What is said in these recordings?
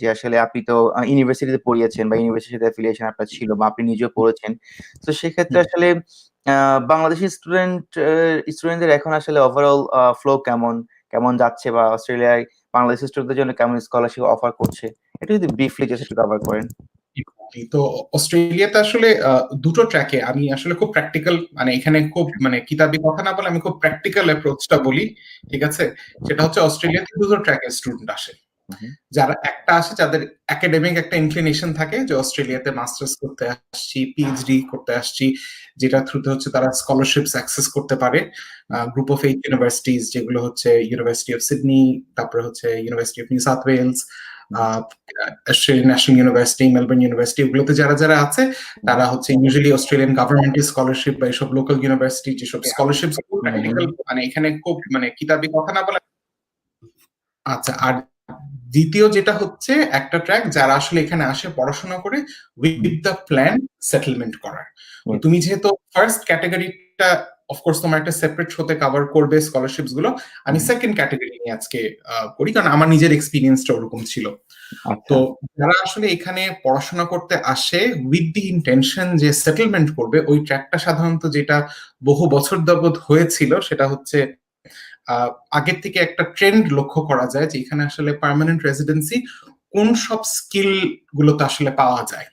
যে আসলে আপনি তো ইউনিভার্সিটিতে পড়িয়েছেন বা ইউনিভার্সিটিতে অ্যাফিলিয়েশন আপনার ছিল বা আপনি নিজেও পড়েছেন তো সেক্ষেত্রে আসলে বাংলাদেশি স্টুডেন্ট স্টুডেন্টদের এখন আসলে ওভারঅল ফ্লো কেমন কেমন যাচ্ছে বা অস্ট্রেলিয়ায় বাংলাদেশি স্টুডেন্টদের জন্য কেমন স্কলারশিপ অফার করছে? এটা যদি ব্রিফলি জাস্ট একটু কভার করেন। তো অস্ট্রেলিয়াতে আসলে দুটো ট্র্যাকে আমি আসলে খুব প্র্যাকটিক্যাল মানে এখানে খুব মানে কিতাবি কথা না বলে আমি খুব প্র্যাকটিক্যাল অ্যাপ্রোচটা বলি ঠিক আছে? সেটা হচ্ছে অস্ট্রেলিয়াতে দুটো ট্র্যাকে স্টুডেন্ট আসে। যারা একটা আসে যাদের একাডেমিক একটা ইনক্লিনেশন থাকে যে অস্ট্রেলিয়াতে মাস্টার্স করতে আসছি পিএইচডি করতে আসছি যেটা থ্রুতে হচ্ছে তারা স্কলারশিপস অ্যাক্সেস করতে পারে। গ্রুপ অফ এইট ইউনিভার্সিটিজ যেগুলো হচ্ছে ইউনিভার্সিটি অফ সিডনি তারপরে হচ্ছে university of New South Wales national university Melbourne university এগুলোতে যারা যারা আছে তারা হচ্ছে ইউজুয়ালি অস্ট্রেলিয়ান গভর্নমেন্টের স্কলারশিপ বা এইসব লোকাল ইউনিভার্সিটি যেসব স্কলারশিপ মানে এখানে খুব মানে কিতাবি কথা না বলে আচ্ছা আর দ্বিতীয় যেটা হচ্ছে একটা ট্র্যাক যারা আসলে এখানে আসে পড়াশোনা করে উইথ দ্য প্ল্যান সেটেলমেন্ট করার। তুমি যেহেতু ফার্স্ট ক্যাটাগরিটা অফকোর্স তোমার একটা সেপারেট শোতে কভার করবে স্কলারশিপসগুলো। আমি সেকেন্ড ক্যাটাগরি নিয়ে আজকে করি কারণ আমার নিজের এক্সপিরিয়েন্সটা ওরকম ছিল। তো যারা আসলে এখানে পড়াশোনা করতে আসে উইথ দি ইন্টেনশন যে সেটেলমেন্ট করবে ওই ট্র্যাকটা সাধারণত যেটা বহু বছর যাবৎ হয়েছিল সেটা হচ্ছে আগের থেকে একটা ট্রেন্ড লক্ষ্য করা যায় যে এখানে আসলে পার্মানেন্ট রেসিডেন্সি কোন সব স্কিল গুলোতে আসলে পাওয়া যায়।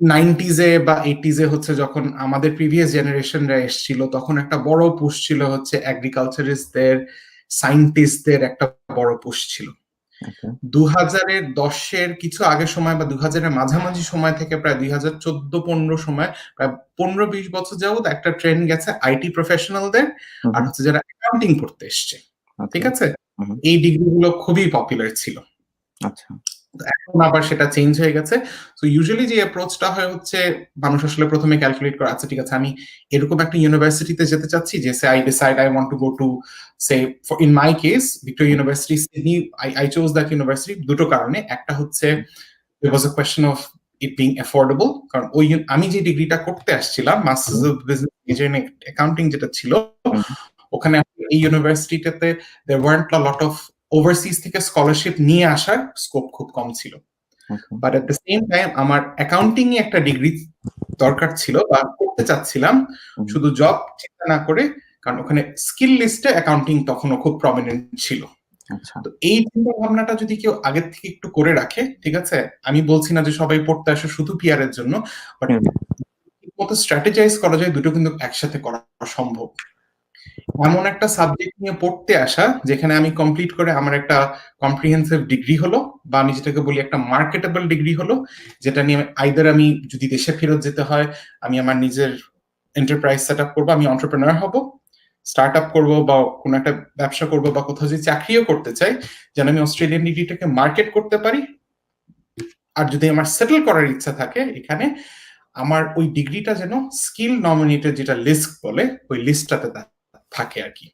নাইনটিজে বা এইটিজে হচ্ছে যখন আমাদের প্রিভিয়াস জেনারেশনরা এসছিল তখন একটা বড় পুশ ছিল হচ্ছে অ্যাগ্রিকালচারিস্টদের সায়েন্টিস্টদের একটা বড় পুশ ছিল। দু হাজারের দশের কিছু আগের সময় বা দু হাজারের মাঝামাঝি সময় থেকে প্রায় দুই হাজার চোদ্দ পনেরো সময় প্রায় পনেরো বিশ বছর যাবত একটা ট্রেন গেছে আইটি প্রফেশনালদের আর হচ্ছে যারা অ্যাকাউন্টিং করতে এসছে ঠিক আছে? এই ডিগ্রি গুলো খুবই পপুলার ছিল। আচ্ছা। এখন আবার সেটা চেঞ্জ হয়ে গেছে। তো ইউজুয়ালি যে অ্যাপ্রোচটা হয় হচ্ছে মানুষ আসলে প্রথমে ক্যালকুলেট করে আচ্ছা ঠিক আছে আমি এরকম একটা ইউনিভার্সিটিতে যেতে চাচ্ছি যে সে I decide I want to go to say in my case Victoria university Sydney I I chose that university দুটো কারণে। একটা হচ্ছে it was a question of it being affordable কারণ ওই আমি যে ডিগ্রিটা করতে আসছিলাম মাস্টার্স অফ বিজনেস অ্যাকাউন্টিং যেটা ছিল ওখানে এই ইউনিভার্সিটিতে there want a lot of overseas থেকে স্কলারশিপ নিয়ে আসার স্কোপ খুব কম ছিল। But at the same time আমার অ্যাকাউন্টিং এ একটা ডিগ্রি দরকার ছিল বা করতে চাচ্ছিলাম। শুধু জব চিন্তা না করে কারণ ওখানে স্কিল লিস্টে অ্যাকাউন্টিং তখনও খুব প্রমিনেন্ট ছিল। তো এই চিন্তা ভাবনাটা যদি কেউ আগের থেকে একটু করে রাখে ঠিক আছে? আমি বলছি না যে সবাই পড়তে আসে শুধু পিয়ার এর জন্য বাট মতো স্ট্র্যাটেজাইজ করা যায় দুটো কিন্তু একসাথে করা সম্ভব। এমন একটা সাবজেক্ট নিয়ে পড়তে আসা, যেখানে আমি কমপ্লিট করে আমার একটা কম্প্রিহেন্সিভ ডিগ্রি হলো, বা আমি যেটাকে বলি একটা মার্কেটেবল ডিগ্রি হলো, যেটা নিয়ে আইদার আমি যদি দেশে ফেরত যেতে হয়, আমি আমার নিজের এন্টারপ্রাইজ সেট আপ করব, আমি অন্টারপ্রেনার হব স্টার্ট আপ করব, বা কোনো একটা ব্যবসা করব, বা কোথাও যদি চাকরিও করতে চাই, যেন আমি অস্ট্রেলিয়ান ডিগ্রিটাকে মার্কেট করতে পারি। আর যদি আমার সেটেল করার ইচ্ছা থাকে, এখানে আমার ওই ডিগ্রিটা যেন স্কিল নমিনেটেড যেটা লিস্ট বলে, ওই লিস্টটাতে থাকে আর কি।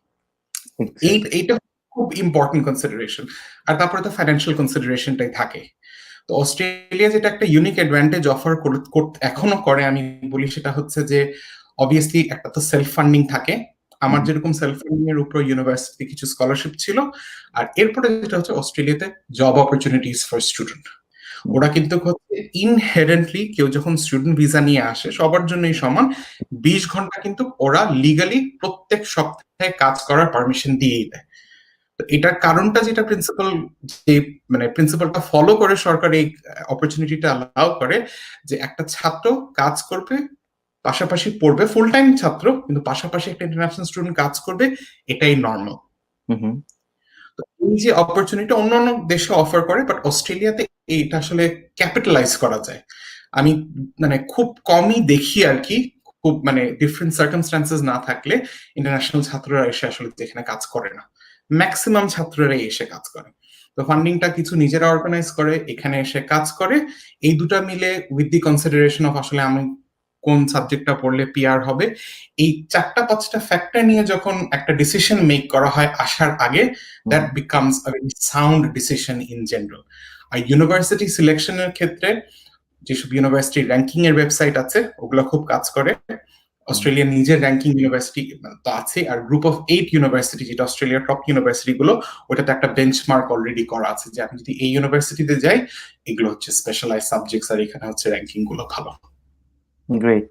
এইটা খুব ইম্পর্টেন্ট কনসিডারেশন আর তারপরে তো ফাইন্যান্সিয়াল কনসিডারেশনটাই থাকে। তো অস্ট্রেলিয়া যেটা একটা ইউনিক অ্যাডভান্টেজ অফার এখনও করে আমি বলি সেটা হচ্ছে যে অবভিয়াসলি একটা তো সেলফ ফান্ডিং থাকে। আমার যেরকম সেলফ ফান্ডিং এর উপর ইউনিভার্সিটি কিছু স্কলারশিপ ছিল আর এরপরে যেটা হচ্ছে অস্ট্রেলিয়াতে জব অপরচুনিটিস ফর স্টুডেন্ট ওরা কিন্তু হচ্ছে ইনহেরেন্টলি কেউ যখন স্টুডেন্ট ভিসা নিয়ে আসে, সবার জন্যই সমান, বিশ ঘণ্টা কিন্তু ওরা লিগালি প্রত্যেক সপ্তাহে কাজ করার পারমিশন দিয়েই দেয়। তো এটার কারণটা যেটা প্রিন্সিপাল যে মানে প্রিন্সিপালটা ফলো করে সরকার এই অপরচুনিটিটা অ্যালাউ করে, যে একটা ছাত্র কাজ করবে, পাশাপাশি পড়বে ফুল টাইম ছাত্র, কিন্তু পাশাপাশি একটা ইন্টারন্যাশনাল স্টুডেন্ট কাজ করবে, এটাই নর্মাল এই যে অপরচুনিটি অন্য অন্য দেশে অফার করে বাট অস্ট্রেলিয়াতে এইটা আসলে ক্যাপিটালাইজ করা যায়। আমি মানে খুব কমই দেখি আর কি, খুব মানে ডিফারেন্ট সার্কামস্টান্সেস না থাকলে ইন্টারন্যাশনাল ছাত্ররা এসে আসলে যেখানে কাজ করে না। ম্যাক্সিমাম ছাত্ররাই এসে কাজ করে। তো ফান্ডিংটা কিছু নিজেরা অর্গানাইজ করে, এখানে এসে কাজ করে। এই দুটা মিলে উইথ দি কনসিডারেশন অফ আসলে আমি কোন সাবজেক্টটা পড়লে পিআর হবে। এই চারটা পাঁচটা ফ্যাক্টর নিয়ে যখন একটা ডিসিশন মেক করা হয় আসার আগে that becomes sound decision in general R university সিলেকশনের ক্ষেত্রে যেসব ইউনিভার্সিটি র্যাঙ্কিং এর ওয়েবসাইট আছে ওগুলো খুব কাজ করে। অস্ট্রেলিয়ার নিজের র্যাঙ্কিং ইউনিভার্সিটি তো আছে আর গ্রুপ অফ এইট ইউনিভার্সিটি যেটা অস্ট্রেলিয়ার টপ ইউনিভার্সিটি গুলো ওটাতে একটা বেঞ্চমার্ক অলরেডি করা আছে যে আমি যদি এই ইউনিভার্সিটিতে যাই এগুলো হচ্ছে স্পেশালাইজ সাবজেক্টস আর এখানে হচ্ছে র্যাঙ্কিংগুলো ভালো। গ্রেট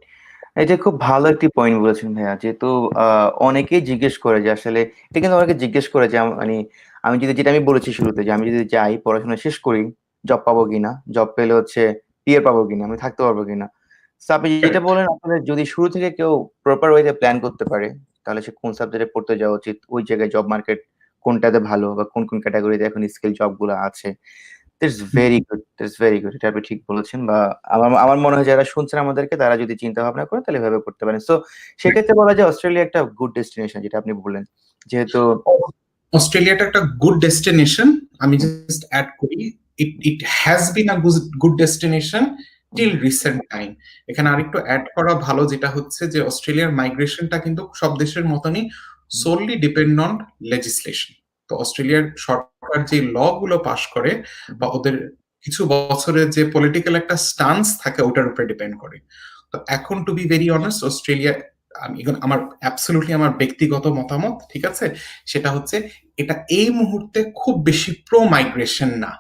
এটা খুব ভালো একটি পয়েন্ট বলেছেন ভাইয়া। যেহেতু অনেকেই জিজ্ঞেস করে যে আসলে, এটা কিন্তু অনেকে জিজ্ঞেস করে যে মানে আমি যদি, যেটা আমি বলেছি শুরুতে যে, আমি যদি যাই, পড়াশোনা শেষ করি জব পাবো কিনা? জব পেলে হচ্ছে পিএর পাবো কিনা? আমি থাকতে পারব কিনা? আপনি যেটা বলেন আসলে যদি শুরু থেকে কেউ প্রপার ওয়েতে প্ল্যান করতে পারে, তাহলে সে কোন সাবজেক্টে পড়তে যাওয়া উচিত? ওই জায়গায় জব মার্কেট কোনটাতে ভালো? বা কোন কোন ক্যাটাগরিতে এখন স্কিল জবগুলো আছে? It's very good it's very good এটা আপনি ঠিক বলেছেন বা আমার আমার মনে হয় যারা শুনছেন আমাদেরকে, তারা যদি চিন্তা ভাবনা করে তাহলে এভাবে করতে পারেন। সো সেক্ষেত্রে বলা যায় অস্ট্রেলিয়া একটা গুড ডেস্টিনেশন যেটা আপনি বললেন। যেহেতু অস্ট্রেলিয়াটা একটা গুড ডেস্টিনেশন আমি জাস্ট অ্যাড করি it it has been a good destination till recent time এখানে আরেকটু অ্যাড করা ভালো, যেটা হচ্ছে যে অস্ট্রেলিয়ার মাইগ্রেশনটা কিন্তু সব দেশের মতনই সোললি ডিপেন্ড অন লেজিসলেশন তো অস্ট্রেলিয়ার সরকার যে ল গুলো পাশ করে বা ওদের কিছু বছরের যে পলিটিক্যাল একটা স্টান্স থাকে ওটার উপরে ডিপেন্ড করে। তো এখন to be very honest Australia আমি আমার অ্যাবসলিউটলি আমার ব্যক্তিগত মতামত ঠিক আছে? সেটা হচ্ছে এটা এই মুহূর্তে খুব বেশি প্রো মাইগ্রেশন না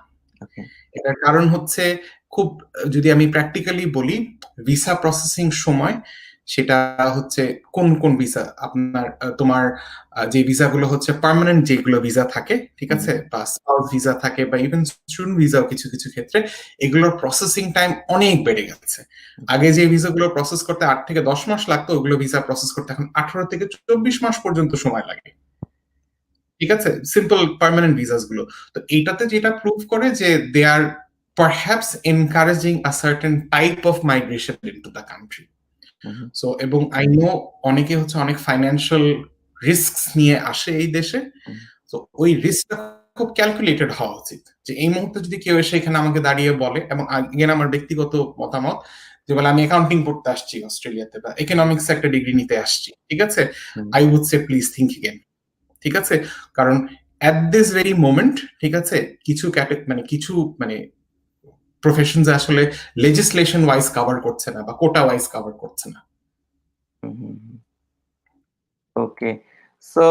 এটার কারণ হচ্ছে খুব যদি আমি প্র্যাকটিক্যালি বলি ভিসা প্রসেসিং সময় সেটা হচ্ছে কোন কোন ভিসা আপনার তোমার যে ভিসাগুলো হচ্ছে পার্মানেন্ট যেগুলো ভিসা থাকে ঠিক আছে? বা স্পাউস ভিসা থাকে বা ইভেন স্টুডেন্ট ভিসাও কিছু কিছু ক্ষেত্রে এগুলোর প্রসেসিং টাইম অনেক বেড়ে গেছে। আগে যে ভিসাগুলো প্রসেস করতে আট থেকে দশ মাস লাগতো ওগুলো ভিসা প্রসেস করতে এখন আঠারো থেকে চব্বিশ মাস পর্যন্ত সময় লাগে। ঠিক আছে? সিম্পল পার্মানেন্ট ভিসাসগুলো। তো এইটাতে যেটা প্রুভ করে যে they are perhaps encouraging a certain type of migration into the country. So এবং আই নো অনেকে হচ্ছে অনেক ফাইন্যান্সিয়াল রিস্ক নিয়ে আসে এই দেশে। তো ওই রিস্কটা খুব ক্যালকুলেটেড হওয়া উচিত যে এই মুহূর্তে যদি কেউ এসে এখানে আমাকে দাঁড়িয়ে বলে এবং আগেন আমার ব্যক্তিগত মতামত যে বলে আমি অ্যাকাউন্টিং পড়তে আসছি অস্ট্রেলিয়াতে বা ইকোনমিক্স একটা ডিগ্রি নিতে আসছি। ঠিক আছে? I would say please think again ঠিক আছে? কারণ অ্যাট দিস ভেরি মোমেন্ট ঠিক আছে? কিছু মানে কিছু মানে প্রফেশন আসলে লেজিসলেশন ওয়াইজ কভার করছে না বা কোটা ওয়াইজ কভার করছে না। Okay so